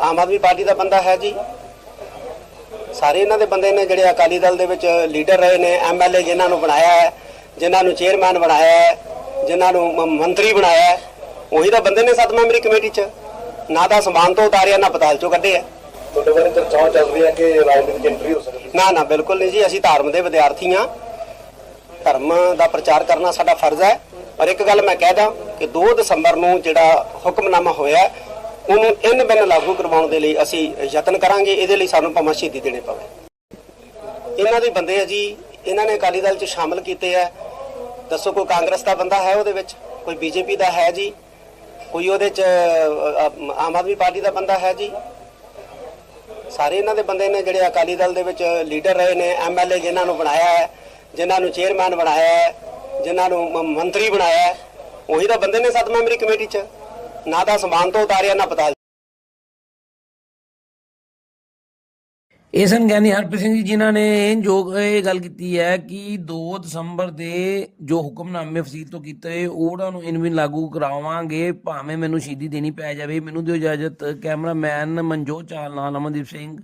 Aam Aadmi party ਦਾ ਬੰਦਾ ਹੈ ਜੀ। ਸਾਰੇ ਇਹਨਾਂ ਦੇ ਬੰਦੇ ਨੇ ਜਿਹੜੇ ਅਕਾਲੀ ਦਲ ਦੇ ਵਿੱਚ ਲੀਡਰ ਰਹੇ ਨੇ ਐਮਐਲਏ ਜਿਨ੍ਹਾਂ ਨੂੰ ਬਣਾਇਆ ਹੈ ਜਿਨ੍ਹਾਂ ਨੂੰ ਚੇਅਰਮੈਨ ਬਣਾਇਆ ਹੈ ਜਿਨ੍ਹਾਂ ਨੂੰ ਮੰਤਰੀ ਬਣਾਇਆ ਹੈ ਉਹੀ ਤਾਂ ਬੰਦੇ ਨੇ ਸੱਤ ਮੈਂਬਰੀ ਕਮੇਟੀ 'ਚ। ਨਾ ਤਾਂ ਸਮਾਨ ਤੋਂ ਉਤਾਰਿਆ ਨਾ ਪਤਾਲ 'ਚੋਂ ਕੱਢਿਆ। ਤੁਹਾਡੇ ਬਾਰੇ ਚਰਚਾਵਾਂ ਚੱਲ ਰਹੀਆਂ ਕਿ ਰਾਜਨੀਤਿਕ ਐਂਟਰੀ ਹੋ ਸਕਦੀ ਹੈ? ਨਾ ਨਾ ਬਿਲਕੁਲ ਨਹੀਂ ਜੀ ਅਸੀਂ ਧਰਮ ਦੇ ਵਿਦਿਆਰਥੀ ਹਾਂ। ਧਰਮ ਦਾ ਪ੍ਰਚਾਰ ਕਰਨਾ ਸਾਡਾ ਫਰਜ਼ ਹੈ। ਪਰ ਇੱਕ ਗੱਲ ਮੈਂ ਕਹਿ ਦਾਂ ਕਿ 2 ਦਸੰਬਰ ਨੂੰ ਜਿਹੜਾ ਹੁਕਮਨਾਮਾ ਹੋਇਆ ਹੈ, ਉਹਨੂੰ ਇਨ ਬਿਨ ਲਾਗੂ ਕਰਵਾਉਣ ਦੇ ਲਈ ਅਸੀਂ ਯਤਨ ਕਰਾਂਗੇ, ਇਹਦੇ ਲਈ ਸਾਨੂੰ ਭਾਵੇਂ ਸ਼ਹੀਦੀ ਦੇਣੀ ਪਵੇ। ਇਹਨਾਂ ਦੇ ਬੰਦੇ ਆ ਜੀ, ਇਹਨਾਂ ਨੇ ਅਕਾਲੀ ਦਲ 'ਚ ਸ਼ਾਮਲ ਕੀਤੇ ਆ। ਦੱਸੋ ਕੋਈ ਕਾਂਗਰਸ ਦਾ ਬੰਦਾ ਹੈ ਉਹਦੇ ਵਿੱਚ? ਕੋਈ ਬੀਜੇਪੀ ਦਾ ਹੈ ਜੀ? ਕੋਈ ਉਹਦੇ 'ਚ ਆਮ ਆਦਮੀ ਪਾਰਟੀ ਦਾ ਬੰਦਾ ਹੈ ਜੀ? ਸਾਰੇ ਇਹਨਾਂ ਦੇ ਬੰਦੇ ਨੇ ਜਿਹੜੇ ਅਕਾਲੀ ਦਲ ਦੇ ਵਿੱਚ ਲੀਡਰ ਰਹੇ ਨੇ ਐਮਐਲਏ ਜਿਨ੍ਹਾਂ ਨੂੰ ਬਣਾਇਆ ਹੈ, ਜਿਨ੍ਹਾਂ ਨੂੰ ਚੇਅਰਮੈਨ ਬਣਾਇਆ ਹੈ, ਜਿਨ੍ਹਾਂ ਨੂੰ ਮੰਤਰੀ ਬਣਾਇਆ ਹੈ, ਉਹੀ ਤਾਂ ਬੰਦੇ ਨੇ ਸੱਤ ਮੈਂਬਰੀ ਕਮੇਟੀ 'ਚ। ਨਾ ਤਾਂ ਸਮਾਨ ਤੋਂ ਉਤਾਰਿਆ, ਨਾ ਪਤਾਲ ਇਹ ਸਨ ਗਿਆਨੀ ਹਰਪ੍ਰੀਤ ਸਿੰਘ ਜੀ, ਜਿਨ੍ਹਾਂ ਨੇ ਜੋ ਇਹ ਗੱਲ ਕੀਤੀ ਹੈ ਕਿ 2 ਦਸੰਬਰ ਦੇ ਜੋ ਹੁਕਮਨਾਮੇ ਫਸੀਲ ਤੋਂ ਕੀਤੇ, ਉਹਨਾਂ ਨੂੰ ਇਨ ਲਾਗੂ ਕਰਾਵਾਂਗੇ, ਭਾਵੇਂ ਮੈਨੂੰ ਸ਼ਹੀਦੀ ਦੇਣੀ ਪੈ ਜਾਵੇ। ਮੈਨੂੰ ਦਿਓ ਇਜਾਜ਼ਤ, ਕੈਮਰਾਮੈਨ ਮਨਜੋਤ ਚਾਲ, ਨਾਲ ਅਮਨਦੀਪ ਸਿੰਘ।